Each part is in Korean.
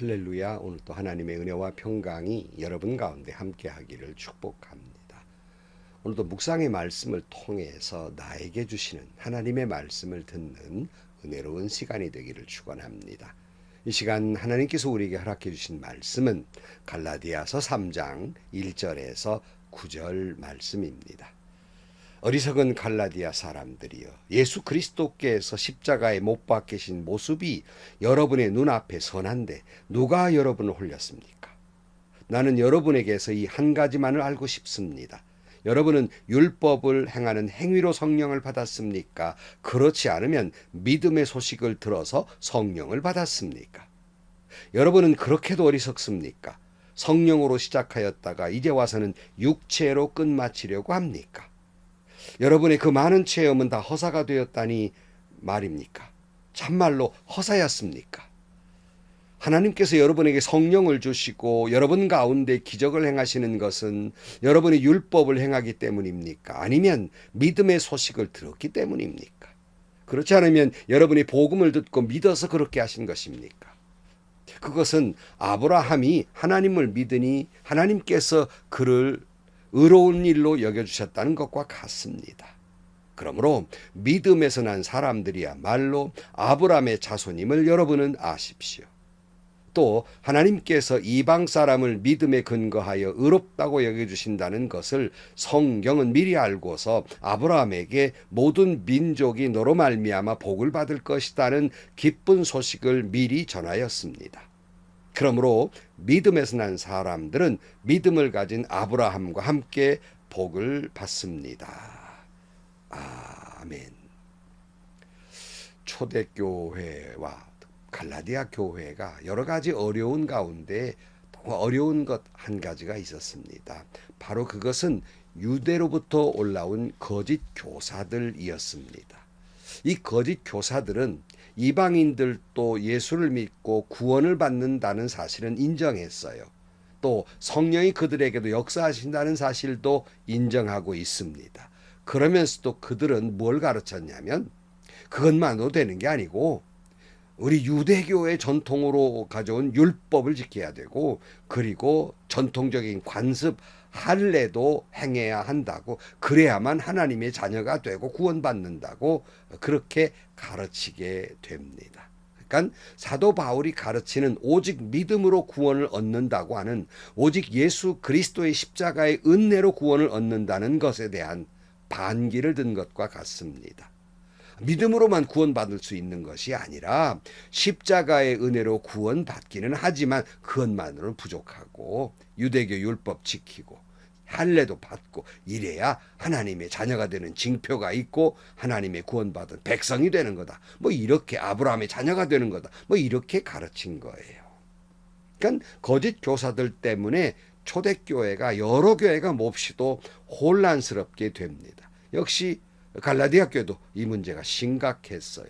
할렐루야. 오늘 또 하나님의 은혜와 평강이 여러분 가운데 함께 하기를 축복합니다. 오늘도 묵상의 말씀을 통해서 나에게 주시는 하나님의 말씀을 듣는 은혜로운 시간이 되기를 축원합니다. 이 시간 하나님께서 우리에게 허락해 주신 말씀은 갈라디아서 3장 1절에서 9절 말씀입니다. 어리석은 갈라디아 사람들이여 예수 그리스도께서 십자가에 못 박히신 모습이 여러분의 눈앞에 선한데 누가 여러분을 홀렸습니까? 나는 여러분에게서 이 한 가지만을 알고 싶습니다. 여러분은 율법을 행하는 행위로 성령을 받았습니까? 그렇지 않으면 믿음의 소식을 들어서 성령을 받았습니까? 여러분은 그렇게도 어리석습니까? 성령으로 시작하였다가 이제 와서는 육체로 끝마치려고 합니까? 여러분의 그 많은 체험은 다 허사가 되었다니 말입니까? 참말로 허사였습니까? 하나님께서 여러분에게 성령을 주시고 여러분 가운데 기적을 행하시는 것은 여러분의 율법을 행하기 때문입니까? 아니면 믿음의 소식을 들었기 때문입니까? 그렇지 않으면 여러분이 복음을 듣고 믿어서 그렇게 하신 것입니까? 그것은 아브라함이 하나님을 믿으니 하나님께서 그를 의로운 일로 여겨주셨다는 것과 같습니다. 그러므로 믿음에서 난 사람들이야말로 아브라함의 자손임을 여러분은 아십시오. 또 하나님께서 이방 사람을 믿음에 근거하여 의롭다고 여겨주신다는 것을 성경은 미리 알고서 아브라함에게 모든 민족이 너로 말미암아 복을 받을 것이다는 기쁜 소식을 미리 전하였습니다. 그러므로 믿음에서 난 사람들은 믿음을 가진 아브라함과 함께 복을 받습니다. 아멘. 초대교회와 갈라디아 교회가 여러 가지 어려운 가운데 어려운 것 한 가지가 있었습니다. 바로 그것은 유대로부터 올라온 거짓 교사들이었습니다. 이 거짓 교사들은 이방인들도 예수를 믿고 구원을 받는다는 사실은 인정했어요. 또 성령이 그들에게도 역사하신다는 사실도 인정하고 있습니다. 그러면서도 그들은 뭘 가르쳤냐면 그것만으로 되는 게 아니고 우리 유대교의 전통으로 가져온 율법을 지켜야 되고 그리고 전통적인 관습 할례도 행해야 한다고 그래야만 하나님의 자녀가 되고 구원받는다고 그렇게 가르치게 됩니다. 그러니까 사도 바울이 가르치는 오직 믿음으로 구원을 얻는다고 하는 오직 예수 그리스도의 십자가의 은혜로 구원을 얻는다는 것에 대한 반기를 든 것과 같습니다. 믿음으로만 구원받을 수 있는 것이 아니라 십자가의 은혜로 구원받기는 하지만 그것만으로는 부족하고 유대교 율법 지키고 할례도 받고 이래야 하나님의 자녀가 되는 징표가 있고 하나님의 구원받은 백성이 되는 거다. 뭐 이렇게 아브라함의 자녀가 되는 거다. 뭐 이렇게 가르친 거예요. 그러니까 거짓 교사들 때문에 초대교회가 여러 교회가 몹시도 혼란스럽게 됩니다. 역시 갈라디아 교회도 이 문제가 심각했어요.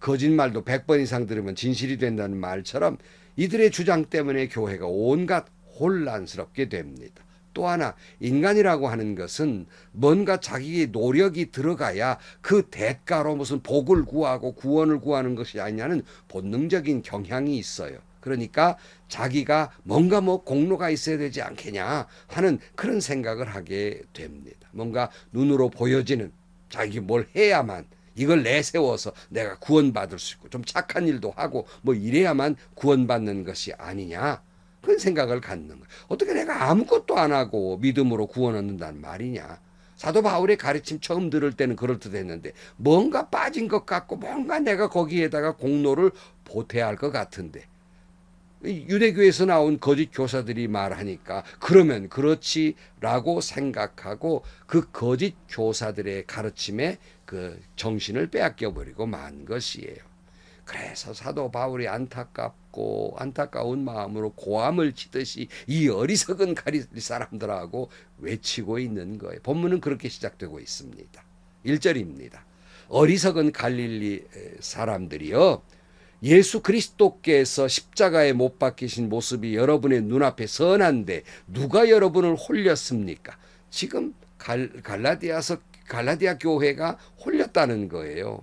거짓말도 100번 이상 들으면 진실이 된다는 말처럼 이들의 주장 때문에 교회가 온갖 혼란스럽게 됩니다. 또 하나 인간이라고 하는 것은 뭔가 자기의 노력이 들어가야 그 대가로 무슨 복을 구하고 구원을 구하는 것이 아니냐는 본능적인 경향이 있어요. 그러니까 자기가 뭔가 뭐 공로가 있어야 되지 않겠냐 하는 그런 생각을 하게 됩니다. 뭔가 눈으로 보여지는 자기 뭘 해야만 이걸 내세워서 내가 구원받을 수 있고 좀 착한 일도 하고 뭐 이래야만 구원받는 것이 아니냐 그런 생각을 갖는 거예요. 어떻게 내가 아무것도 안 하고 믿음으로 구원 얻는다는 말이냐. 사도 바울의 가르침 처음 들을 때는 그럴듯했는데 뭔가 빠진 것 같고 뭔가 내가 거기에다가 공로를 보태야 할것 같은데 유대교에서 나온 거짓 교사들이 말하니까 그러면 그렇지라고 생각하고 그 거짓 교사들의 가르침에 그 정신을 빼앗겨 버리고 만 것이에요. 그래서 사도 바울이 안타깝고 안타까운 마음으로 고함을 치듯이 이 어리석은 가리 사람들하고 외치고 있는 거예요. 본문은 그렇게 시작되고 있습니다. 1절입니다. 어리석은 갈릴리 사람들이여 예수 그리스도께서 십자가에 못 박히신 모습이 여러분의 눈앞에 선한데 누가 여러분을 홀렸습니까? 지금 갈, 갈라디아서 갈라디아 교회가 홀렸다는 거예요.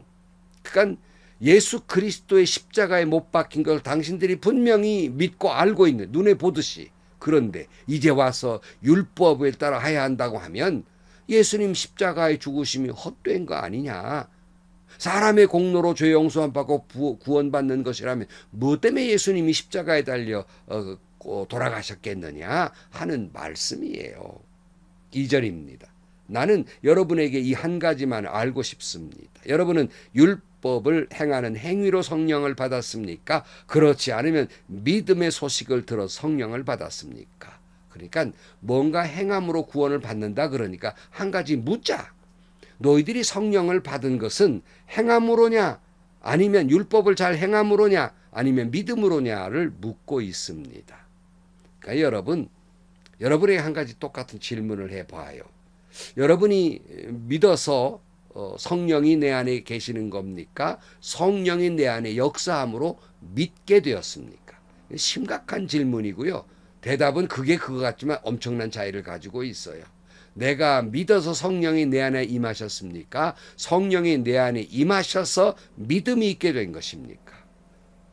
그러니까 예수 그리스도의 십자가에 못 박힌 걸 당신들이 분명히 믿고 알고 있는 눈에 보듯이 그런데 이제 와서 율법에 따라 해야 한다고 하면 예수님 십자가의 죽으심이 헛된 거 아니냐? 사람의 공로로 죄 용서함 받고 부- 구원받는 것이라면 뭐 때문에 예수님이 십자가에 달려 어, 어, 돌아가셨겠느냐 하는 말씀이에요. 2절입니다. 나는 여러분에게 이 한 가지만 알고 싶습니다. 여러분은 율법을 행하는 행위로 성령을 받았습니까? 그렇지 않으면 믿음의 소식을 들어 성령을 받았습니까? 그러니까 뭔가 행함으로 구원을 받는다 그러니까 한 가지 묻자. 너희들이 성령을 받은 것은 행함으로냐 아니면 율법을 잘 행함으로냐 아니면 믿음으로냐를 묻고 있습니다. 그러니까 여러분 여러분에게 한 가지 똑같은 질문을 해 봐요. 여러분이 믿어서 어, 성령이 내 안에 계시는 겁니까? 성령이 내 안에 역사함으로 믿게 되었습니까? 심각한 질문이고요. 대답은 그게 그거 같지만 엄청난 차이를 가지고 있어요. 내가 믿어서 성령이 내 안에 임하셨습니까? 성령이 내 안에 임하셔서 믿음이 있게 된 것입니까?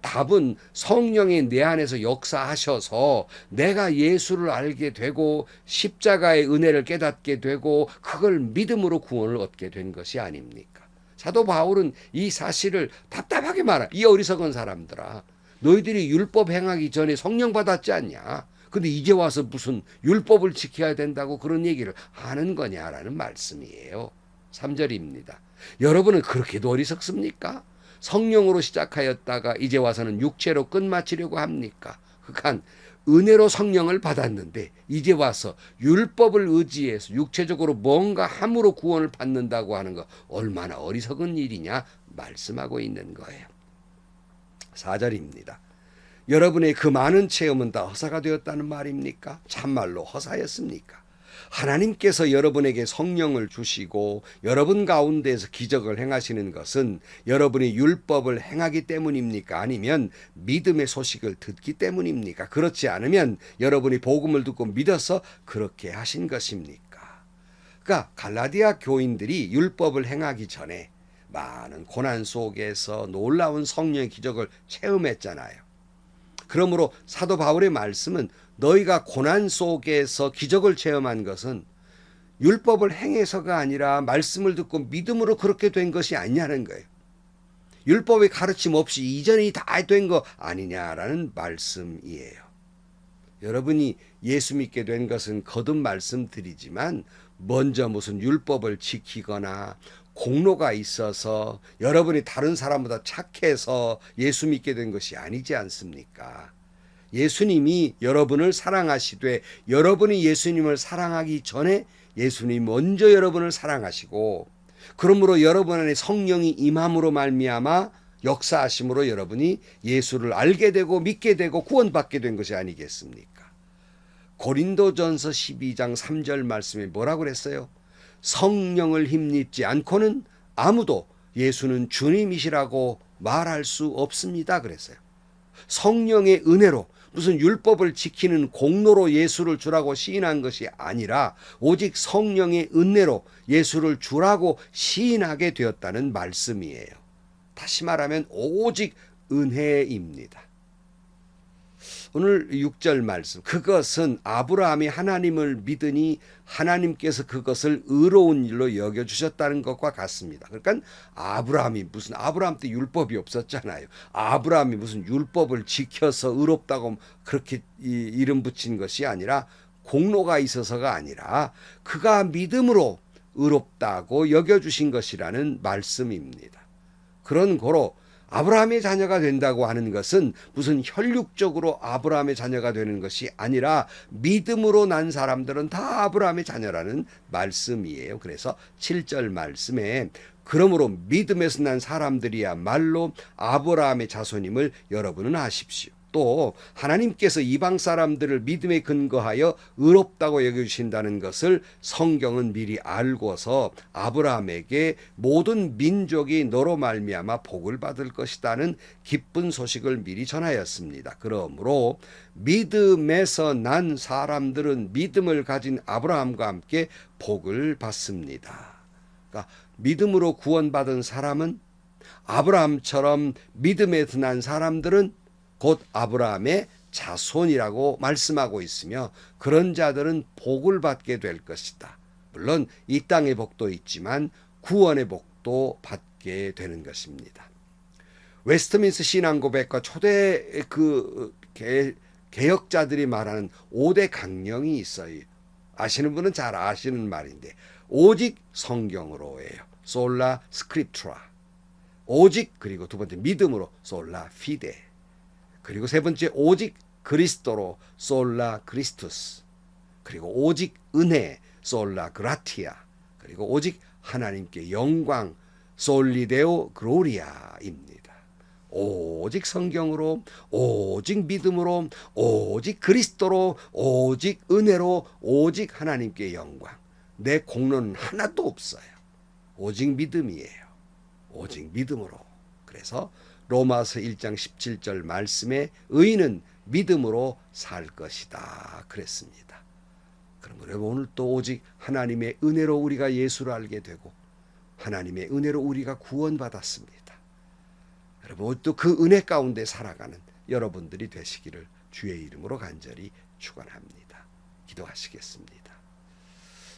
답은 성령이 내 안에서 역사하셔서 내가 예수를 알게 되고 십자가의 은혜를 깨닫게 되고 그걸 믿음으로 구원을 얻게 된 것이 아닙니까? 사도 바울은 이 사실을 답답하게 말하. 이 어리석은 사람들아. 너희들이 율법 행하기 전에 성령 받았지 않냐? 근데 이제 와서 무슨 율법을 지켜야 된다고 그런 얘기를 하는 거냐라는 말씀이에요. 3절입니다. 여러분은 그렇게도 어리석습니까? 성령으로 시작하였다가 이제 와서는 육체로 끝마치려고 합니까? 그간 은혜로 성령을 받았는데 이제 와서 율법을 의지해서 육체적으로 뭔가 함으로 구원을 받는다고 하는 거 얼마나 어리석은 일이냐 말씀하고 있는 거예요. 4절입니다. 여러분의 그 많은 체험은 다 허사가 되었다는 말입니까? 참말로 허사였습니까? 하나님께서 여러분에게 성령을 주시고 여러분 가운데에서 기적을 행하시는 것은 여러분이 율법을 행하기 때문입니까? 아니면 믿음의 소식을 듣기 때문입니까? 그렇지 않으면 여러분이 복음을 듣고 믿어서 그렇게 하신 것입니까? 그러니까 갈라디아 교인들이 율법을 행하기 전에 많은 고난 속에서 놀라운 성령의 기적을 체험했잖아요. 그러므로 사도 바울의 말씀은 너희가 고난 속에서 기적을 체험한 것은 율법을 행해서가 아니라 말씀을 듣고 믿음으로 그렇게 된 것이 아니냐는 거예요. 율법의 가르침 없이 이전이 다 된 거 아니냐라는 말씀이에요. 여러분이 예수 믿게 된 것은 거듭 말씀드리지만 먼저 무슨 율법을 지키거나 공로가 있어서 여러분이 다른 사람보다 착해서 예수 믿게 된 것이 아니지 않습니까? 예수님이 여러분을 사랑하시되 여러분이 예수님을 사랑하기 전에 예수님 먼저 여러분을 사랑하시고 그러므로 여러분 안에 성령이 임함으로 말미암아 역사하심으로 여러분이 예수를 알게 되고 믿게 되고 구원받게 된 것이 아니겠습니까? 고린도전서 12장 3절 말씀에 뭐라고 그랬어요? 성령을 힘입지 않고는 아무도 예수는 주님이시라고 말할 수 없습니다. 그랬어요. 성령의 은혜로 무슨 율법을 지키는 공로로 예수를 주라고 시인한 것이 아니라 오직 성령의 은혜로 예수를 주라고 시인하게 되었다는 말씀이에요. 다시 말하면 오직 은혜입니다. 오늘 6절 말씀. 그것은 아브라함이 하나님을 믿으니 하나님께서 그것을 의로운 일로 여겨 주셨다는 것과 같습니다. 그러니까 아브라함이 무슨 아브라함 때 율법이 없었잖아요. 아브라함이 무슨 율법을 지켜서 의롭다고 그렇게 이, 이름 붙인 것이 아니라 공로가 있어서가 아니라 그가 믿음으로 의롭다고 여겨 주신 것이라는 말씀입니다. 그런 고로 아브라함의 자녀가 된다고 하는 것은 무슨 혈육적으로 아브라함의 자녀가 되는 것이 아니라 믿음으로 난 사람들은 다 아브라함의 자녀라는 말씀이에요. 그래서 7절 말씀에 그러므로 믿음에서 난 사람들이야말로 아브라함의 자손임을 여러분은 아십시오. 또 하나님께서 이방 사람들을 믿음에 근거하여 의롭다고 여겨주신다는 것을 성경은 미리 알고서 아브라함에게 모든 민족이 너로 말미암아 복을 받을 것이다는 기쁜 소식을 미리 전하였습니다. 그러므로 믿음에서 난 사람들은 믿음을 가진 아브라함과 함께 복을 받습니다. 그러니까 믿음으로 구원받은 사람은 아브라함처럼 믿음에 드난 사람들은 곧 아브라함의 자손이라고 말씀하고 있으며 그런 자들은 복을 받게 될 것이다. 물론 이 땅의 복도 있지만 구원의 복도 받게 되는 것입니다. 웨스트민스 신앙 고백과 초대 그 개, 개혁자들이 말하는 5대 강령이 있어요. 아시는 분은 잘 아시는 말인데 오직 성경으로예요. 솔라 스크립트라. 오직 그리고 두 번째 믿음으로 솔라 피데. 그리고 세 번째 오직 그리스도로 솔라 크리스투스. 그리고 오직 은혜 솔라 그라티아. 그리고 오직 하나님께 영광 솔리데오 그로리아입니다. 오직 성경으로 오직 믿음으로 오직 그리스도로 오직 은혜로 오직 하나님께 영광. 내 공로는 하나도 없어요. 오직 믿음이에요. 오직 믿음으로. 그래서 로마서 1장 17절 말씀에 의인은 믿음으로 살 것이다. 그랬습니다. 여러분 오늘 또 오직 하나님의 은혜로 우리가 예수를 알게 되고 하나님의 은혜로 우리가 구원받았습니다. 여러분 또 그 은혜 가운데 살아가는 여러분들이 되시기를 주의 이름으로 간절히 축원합니다. 기도하시겠습니다.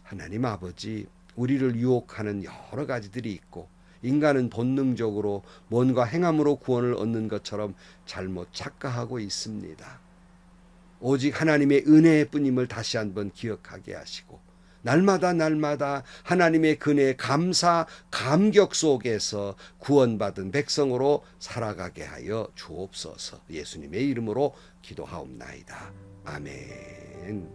하나님 아버지 우리를 유혹하는 여러 가지들이 있고 인간은 본능적으로 뭔가 행함으로 구원을 얻는 것처럼 잘못 착각하고 있습니다. 오직 하나님의 은혜뿐임을 다시 한번 기억하게 하시고 날마다 날마다 하나님의 근혜에 감사 감격 속에서 구원받은 백성으로 살아가게 하여 주옵소서. 예수님의 이름으로 기도하옵나이다. 아멘.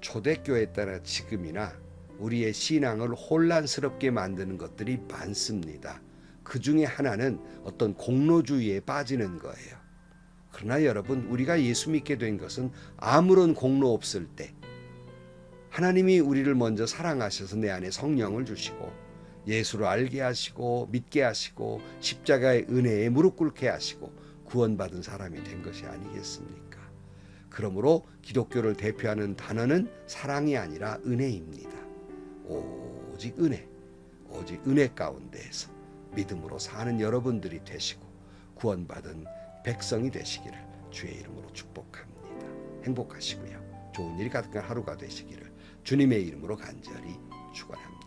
초대교회 따라 지금이나 우리의 신앙을 혼란스럽게 만드는 것들이 많습니다. 그 중에 하나는 어떤 공로주의에 빠지는 거예요. 그러나 여러분, 우리가 예수 믿게 된 것은 아무런 공로 없을 때 하나님이 우리를 먼저 사랑하셔서 내 안에 성령을 주시고 예수를 알게 하시고 믿게 하시고 십자가의 은혜에 무릎 꿇게 하시고 구원받은 사람이 된 것이 아니겠습니까? 그러므로 기독교를 대표하는 단어는 사랑이 아니라 은혜입니다. 오직 은혜, 오직 은혜 가운데에서 믿음으로 사는 여러분들이 되시고 구원받은 백성이 되시기를 주의 이름으로 축복합니다. 행복하시고요. 좋은 일이 가득한 하루가 되시기를 주님의 이름으로 간절히 축원합니다.